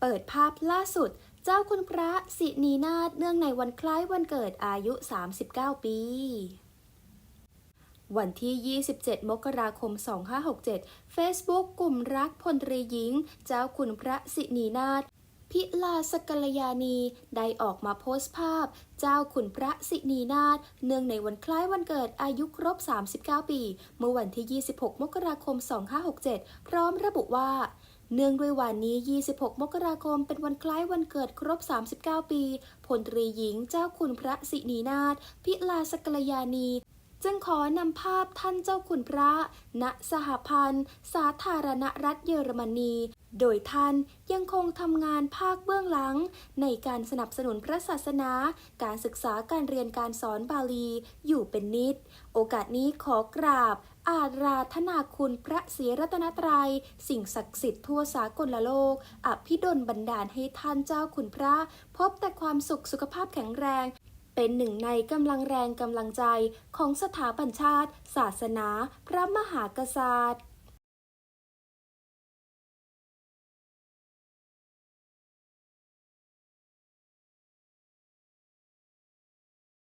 เปิดภาพล่าสุด เจ้าคุณพระสินีนาถเนื่องในวันคล้ายวันเกิดอายุ 39 ปี วันที่ 27 มกราคม 2567 Facebook กลุ่มรักพลตรีหญิง เจ้าคุณพระสินีนาถพิลาสกัลยาณีได้ออกมาโพสต์ภาพ เจ้าขุนพระสินีนาถเนื่องในวันคล้ายวันเกิดอายุครบ 39 ปี เมื่อวันที่ 26 มกราคม 2567 พร้อมระบุว่า เนื่องด้วยวันนี้ 26 มกราคม เป็นวันคล้ายวันเกิดครบ 39 ปี พลตรีหญิงเจ้าคุณพระสินีนาถ พิลาสกัลยาณีจึงขอนำภาพท่านเจ้าคุณพระ ณ สหพันธ์ สาธารณรัฐเยอรมนี โดยท่านยังคงทำงานภาคเบื้องหลัง ในการสนับสนุนพระศาสนา การศึกษาการเรียนการสอนบาลี อยู่เป็นนิด โอกาสนี้ขอกราบ อาราธนาคุณพระศรีรัตนตรยัย สิ่งศักดิ์สิทธิ์ทั่วสากลโลก อภิดลบันดาลให้ท่านเจ้าคุณพระ พบแต่ความสุขสุขภาพแข็งแรง เป็นหนึ่งในกำลังแรงกำลังใจของสถาบันชาติ ศาสนา พระมหากษัตริย์